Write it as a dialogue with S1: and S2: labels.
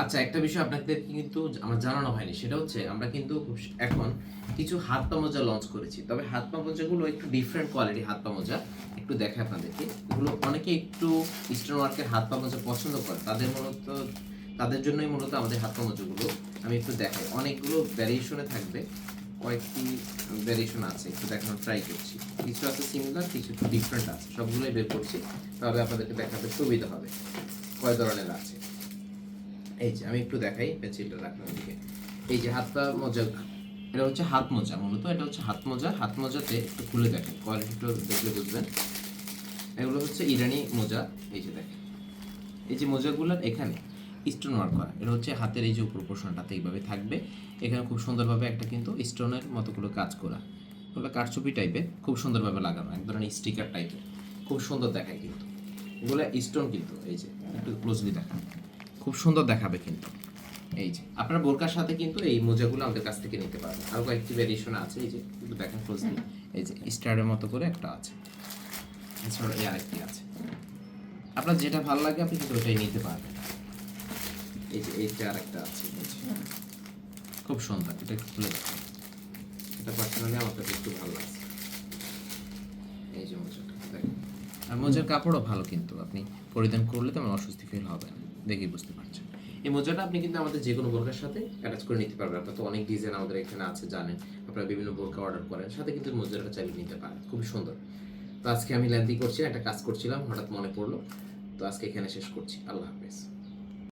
S1: আচ্ছা একটা বিষয় আপনাদের কিন্তু আমার জানানো হয়নি, সেটা হচ্ছে আমরা কিন্তু এখন কিছু হাত পা মোজা লঞ্চ করেছি। তবে হাত পা মোজাগুলো একটু ডিফারেন্ট কোয়ালিটি হাত পা মোজা, একটু দেখে আপনাদেরকে। এগুলো অনেকে একটু ইস্টার্ন ওয়ার্কের হাত পা মোজা পছন্দ করে, তাদের মূলত, তাদের জন্যই মূলত আমাদের হাত পা মোজাগুলো আমি একটু দেখাই। অনেকগুলো ভ্যারিয়েশনে থাকবে, কয়েকটি ভ্যারিয়েশন আছে, একটু দেখানোর ট্রাই করছি। কিছু আছে সিমিলার কিছু একটু ডিফারেন্ট আছে, সবগুলোই বের করছি তাহলে আপনাদেরকে দেখাতে সুবিধা হবে। কয় ধরনের আছে? এই যে, আমি একটু দেখাই পেন্সিলটা রাখলাম দিকে এই যে হাত পা মোজা, এটা হচ্ছে হাত মোজা মূলত, এটা হচ্ছে হাত মোজা। হাত মোজাতে একটু খুলে দেখেন কোয়ালিটিটা দেখলে বুঝবেন। এগুলো হচ্ছে ইরানি মোজা, এই যে দেখেন। এই যে মোজাগুলোর এখানে স্টোন ওয়ার্ক করা, এটা হচ্ছে হাতের এই যে উপর পোর্শনটাতে এইভাবে থাকবে। এখানে খুব সুন্দরভাবে একটা কিন্তু স্টোনের মতো করে কাজ করা। ওগুলো কারচুপি টাইপের খুব সুন্দরভাবে লাগানো, এক ধরনের স্টিকার টাইপের খুব সুন্দর দেখায় কিন্তু। এগুলো স্টোন কিন্তু, এই যে, একটু ক্লোজলি দেখান। খুব সুন্দর দেখাবে কিন্তু। এই যে আপনার বোরকার সাথে কিন্তু এই মোজাগুলো আমাদের কাছ থেকে নিতে পারবেন। আরও কয়েকটি ভ্যারিয়েশন আছে এই যে একটু দেখেন ক্লোজলি এই যে স্টারের মতো করে একটা আছে। এছাড়া এই আরেকটি আছে। আপনার যেটা ভালো লাগে আপনি কিন্তু ওটাই নিতে পারবেন। এই যে এইটা আরেকটা আছে খুব সুন্দর এটা খুলে দেখেন। এটা পার্সোনালি আমার কাছে একটু ভালো লাগছে। এই যে মোজাটা দেখেন। আর মোজার কাপড়ও ভালো কিন্তু আপনি পরিধান করলে তেমন অস্বস্তি ফিল হবে না। দেখেই বুঝতে পারছেন। এই মোজাটা আপনি কিন্তু আমাদের যে কোনো বোরকার সাথে অ্যাটাচ করে নিতে পারবেন। আপনার তো অনেক ডিজাইন আমাদের এখানে আছে, জানেন। আপনারা বিভিন্ন বোরকা অর্ডার করেন, সাথে কিন্তু মোজাটা চালিয়ে নিতে পারেন। খুবই সুন্দর। তো আজকে আমি ল্যান্ডিং করছি, একটা কাজ করছিলাম, হঠাৎ মনে পড়ল। তো আজকে এখানে শেষ করছি। আল্লাহ হাফেজ।